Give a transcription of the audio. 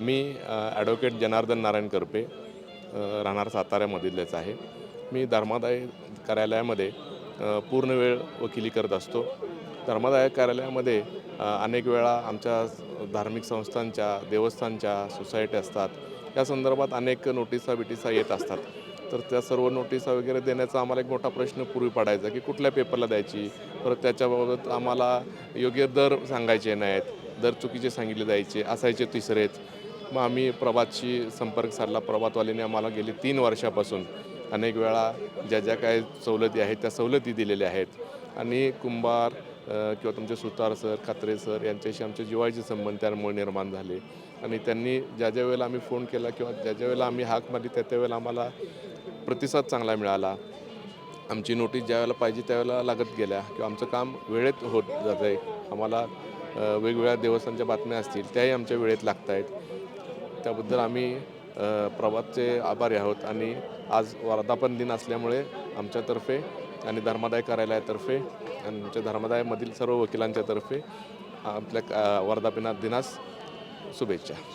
मी advocate Janardan Narayan Karpe राहणार साताऱ्यामधीलच आहे. मी धर्मादाय कार्यालयामध्ये पूर्ण वेळ वकिली करत असतो. धर्मादाय कार्यालयामध्ये अनेक वेळा आमच्या धार्मिक संस्थांच्या देवस्थानच्या सोसायटी असतात. या संदर्भात अनेक नोटिसा बिटिसा येत असतात. तर त्या सर्व नोटिसा वगैरे देण्याचा आम्हाला एक मोठा प्रश्न पूर्वी पडायचा की कुठल्या पेपरला द्यायची? परत त्याच्याबाबत आम्हाला योग्य दर सांगायचे नाहीत. दर चुकीचे सांगितले जायचे असायचे तिसरेच. मग आम्ही प्रभातशी संपर्क साधला. प्रभातवालीने आम्हाला गेली तीन वर्षापासून. अनेक वेळा ज्या ज्या काय सवलती आहेत त्या सवलती दिलेल्या आहेत. आणि कुंभार किंवा तुमचे सुतार सर खात्रे सर यांच्याशी आमचे जिवाळीचे संबंध त्यामुळे निर्माण झाले. आणि त्यांनी ज्या ज्या वेळेला आम्ही फोन केला किंवा ज्या ज्या वेळेला आम्ही हाक मारली त्या त्यावेळेला आम्हाला प्रतिसाद चांगला मिळाला. आमची नोटीस ज्या वेळेला पाहिजे त्यावेळेला लागत गेल्या. किंवा आमचं काम वेळेत होत जात आहे आम्हाला वेगवेगळ्या देवस्थानच्या बातम्या असतील त्याही आमच्या वेळेत लागत आहेत त्याबद्दल आम्ही प्रभातचे आभारी आहोत आणि आज वर्धापन दिन असल्यामुळे आमच्यातर्फे आणि धर्मादाय कार्यालयातर्फे आणि आमच्या धर्मादायामधील सर्व वकिलांच्यातर्फे आपल्या अ, वर्धापना दिनास शुभेच्छा.